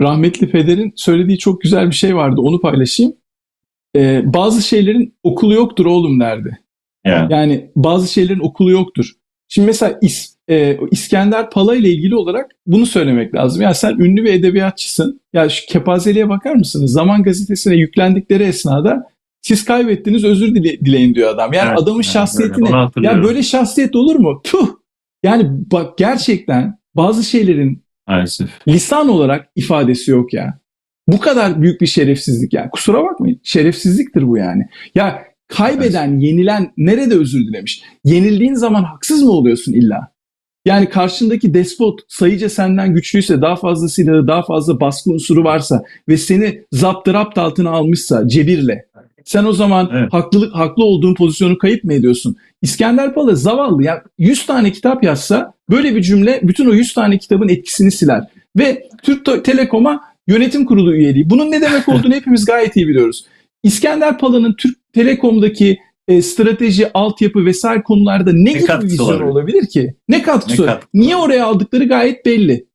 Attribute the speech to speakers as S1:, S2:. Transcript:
S1: rahmetli Feder'in söylediği çok güzel bir şey vardı. Onu paylaşayım. Ee, bazı şeylerin okulu yoktur oğlum derdi.
S2: Ya.
S1: Yani bazı şeylerin okulu yoktur. Şimdi mesela İs- e, İskender Pala ile ilgili olarak bunu söylemek lazım. Ya sen ünlü bir edebiyatçısın. Ya şu kepazeliğe bakar mısınız? Zaman gazetesine yüklendikleri esnada siz kaybettiniz özür dile- dileyin diyor adam. Yani
S2: Evet,
S1: adamın
S2: evet, hatırlıyorum.
S1: ya böyle şahsiyet olur mu? Tuh! Yani bak gerçekten bazı şeylerin
S2: Maalesef.
S1: lisan olarak ifadesi yok ya. Bu kadar büyük bir şerefsizlik yani. Kusura bakmayın. Şerefsizliktir bu yani. Ya kaybeden, yenilen nerede özür dilemiş? Yenildiğin zaman haksız mı oluyorsun illa? Yani karşındaki despot sayıca senden güçlüyse, daha fazla silahı, daha fazla baskı unsuru varsa ve seni zaptı rapt altına almışsa cebirle. Sen o zaman
S2: Evet.
S1: haklılık haklı olduğun pozisyonu kayıp mı ediyorsun? İskender Pala zavallı ya 100 tane kitap yazsa böyle bir cümle bütün o 100 tane kitabın etkisini siler. Ve Türk Te- Telekom'a yönetim kurulu üyeliği. Bunun ne demek olduğunu hepimiz gayet iyi biliyoruz. İskender Pala'nın Türk Telekom'daki e, strateji, altyapı vesaire konularda ne, gibi bir vizyon
S2: olabilir?
S1: olabilir ki? Ne katkısı
S2: Ne katkısı
S1: Niye oraya aldıkları gayet belli.